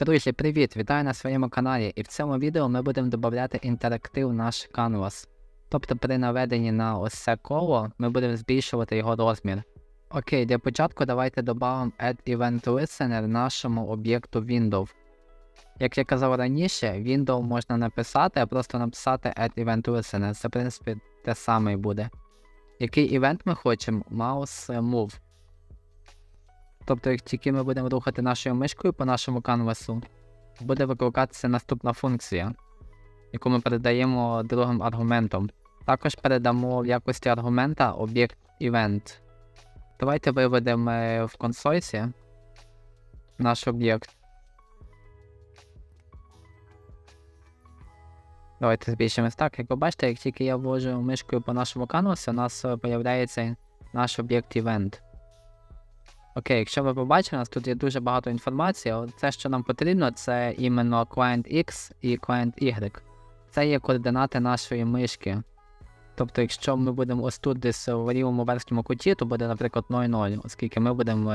Друзі, привіт! Вітаю на своєму каналі. І в цьому відео ми будемо додати інтерактив наш Canvas. Тобто при наведенні на ось це коло ми будемо збільшувати його розмір. Окей, для початку давайте додамо Add Event Listener нашому об'єкту Window. Як я казав раніше, Window можна написати, а просто написати Add Event Listener. Це в принципі те саме буде. Який івент ми хочемо? Mouse Move. Тобто, як тільки ми будемо рухати нашою мишкою по нашому канвасу, буде викликатися наступна функція, яку ми передаємо другим аргументом. Також передамо в якості аргумента об'єкт event. Давайте виведемо е, в консольці наш об'єкт. Давайте збільшимось так. Як ви бачите, як тільки я ввожу мишкою по нашому канвасу, у нас е, появляється наш об'єкт event. Окей, якщо ви побачили, у нас тут є дуже багато інформації, це, що нам потрібно, це іменно client X і client Y. Це є координати нашої мишки. Тобто, якщо ми будемо ось тут десь в лівому верхньому куті, то буде, наприклад, 0,0, оскільки ми будемо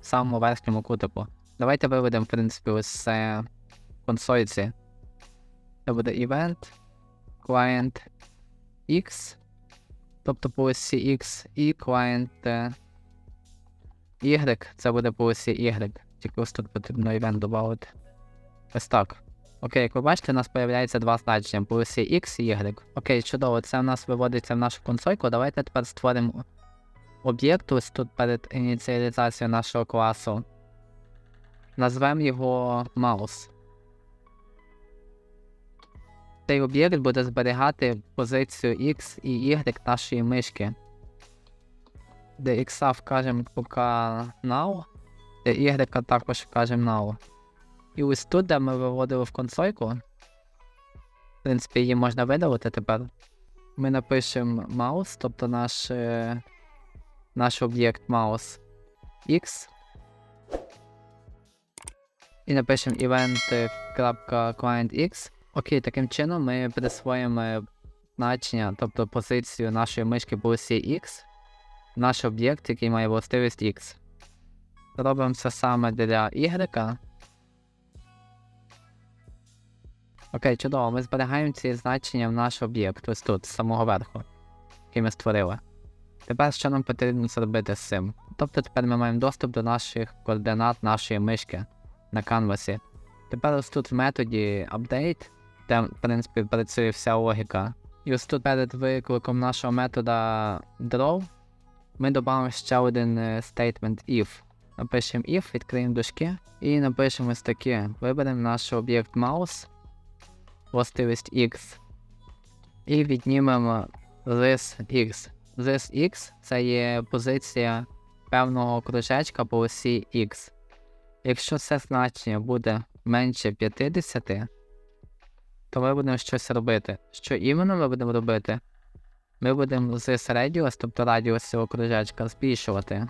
в самому верхньому кутику. Давайте виведемо, в принципі, ось це консольці. Це буде event, client X, тобто по осі X, і client Y, це буде по осі Y. Тільки ось тут потрібно event додати. Ось так. Окей, як ви бачите, у нас з'являється два значення по осі X і Y. Окей, чудово, це у нас виводиться в нашу консольку. Давайте тепер створимо об'єкт ось тут перед ініціалізацією нашого класу. Назвемо його mouse. Цей об'єкт буде зберігати позицію X і Y нашої мишки. Де X вкажемо поки now, де Y також вкажемо now. І ось тут, де ми виводили в консольку, в принципі, її можна видалити тепер. Ми напишемо mouse, тобто наш, е, наш об'єкт mouse X. І напишемо event.clientX. Окей, таким чином ми присвоїмо значення, тобто позицію нашої мишки по осі X, наш об'єкт, який має властивість X. Робимо це саме для Y. Окей, чудово, ми зберігаємо ці значення в наш об'єкт, ось тут, з самого верху, який ми створили. Тепер що нам потрібно зробити з цим? Тобто тепер ми маємо доступ до наших координат нашої мишки на канвасі. Тепер ось тут в методі update, де, в принципі, працює вся логіка. І ось тут перед викликом нашого метода draw ми додамо ще один е, statement if. Напишемо if, відкриємо дужки і напишемо ось таке. Виберемо наш об'єкт mouse, властивість X. І віднімемо this X. This X це є позиція певного кружечка по осі X. Якщо це значення буде менше 50, то ми будемо щось робити. Що іменно ми будемо робити? Ми будемо з radius, тобто радіус цього кружечка, збільшувати.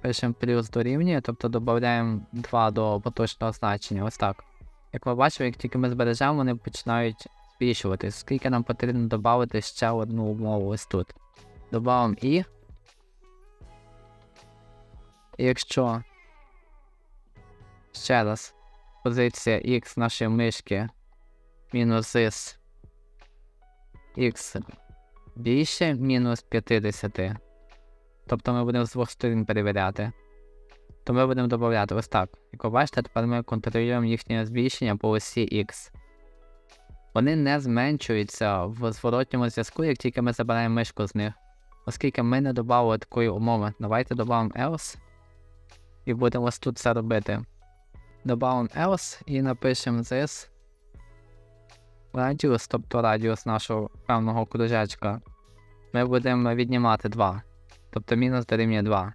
Пишемо плюс дорівнює, тобто додаємо 2 до поточного значення. Ось так. Як ви бачите, як тільки ми збережемо, вони починають збільшуватись. Скільки нам потрібно додати ще одну умову ось тут. Добавимо і. І якщо ще раз позиція X нашої мишки мінус is X більше мінус 50. Тобто ми будемо з двох сторін перевіряти. То ми будемо додати ось так. Як ви бачите, тепер ми контролюємо їхнє збільшення по осі X. Вони не зменшуються в зворотньому зв'язку, як тільки ми забираємо мишку з них. Оскільки ми не додали такої умови. Давайте додамо else. І будемо ось тут це робити. Добавимо else і напишемо this радіус, тобто радіус нашого певного кружечка. Ми будемо віднімати 2. Тобто мінус дорівнює 2.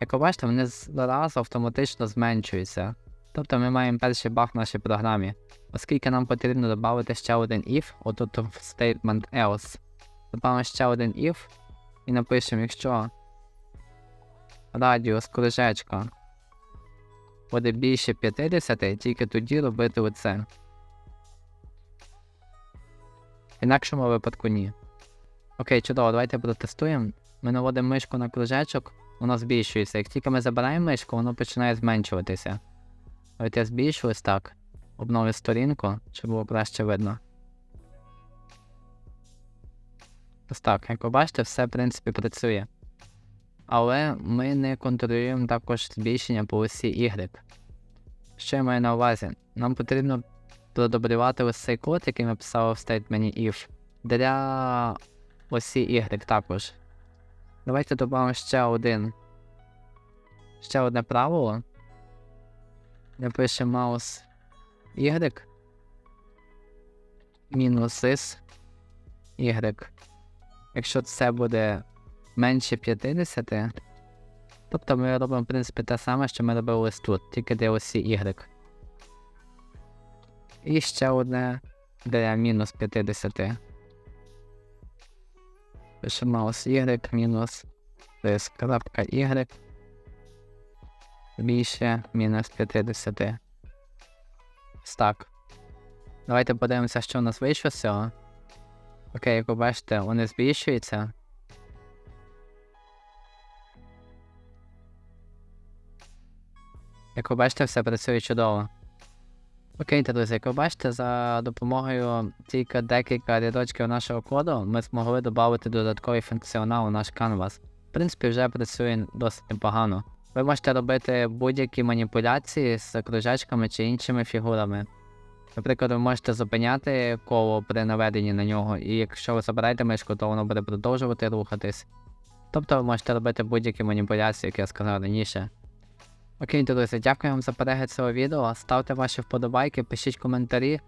Як ви бачите, вони зразу автоматично зменшуються. Тобто ми маємо перший баг в нашій програмі. Оскільки нам потрібно додати ще один if, отут в statement else. Додамо ще один if і напишемо, якщо радіус кружечка буде більше 50, тільки тоді робити оце. Інакшому випадку ні. Окей, чудово, давайте протестуємо. Ми наводимо мишку на кружечок, воно збільшується. Як тільки ми забираємо мишку, воно починає зменшуватися. От я збільшу ось так. Обновлю сторінку, щоб було краще видно. Ось так, як ви бачите, все в принципі працює. Але ми не контролюємо також збільшення по осі Y. Що я маю на увазі? Нам потрібно продублювати ось цей код, який ми писали в стейтмені if, для осі Y також. Давайте додамо ще один. Ще одне правило. Напишемо mouse Y. Мінус is Y. Якщо це буде менше 50, тобто ми робимо, в принципі, те саме, що ми робили ось тут, тільки для осі Y. І ще одне для мінус 50. Пишемо mouse Y мінус this крапка Y більше мінус 50. Ось Так. Давайте подивимося, що у нас вийшло з цього. Окей, як ви бачите, вони збільшуються. Як ви бачите, все працює чудово. Окей, друзі, як ви бачите, за допомогою тільки декілька рядочків нашого коду ми змогли додати додатковий функціонал у наш Canvas. В принципі, вже працює досить непогано. Ви можете робити будь-які маніпуляції з кружечками чи іншими фігурами. Наприклад, ви можете зупиняти коло при наведенні на нього, і якщо ви забираєте мишку, то воно буде продовжувати рухатись. Тобто ви можете робити будь-які маніпуляції, як я сказав раніше. Окей, друзі, дякую вам за перегляд цього відео. Ставте ваші вподобайки, пишіть коментарі,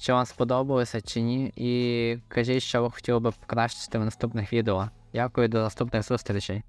що вам сподобалося чи ні, і кажіть, що ви хотіли би покращити в наступних відео. Дякую, до наступних зустрічей.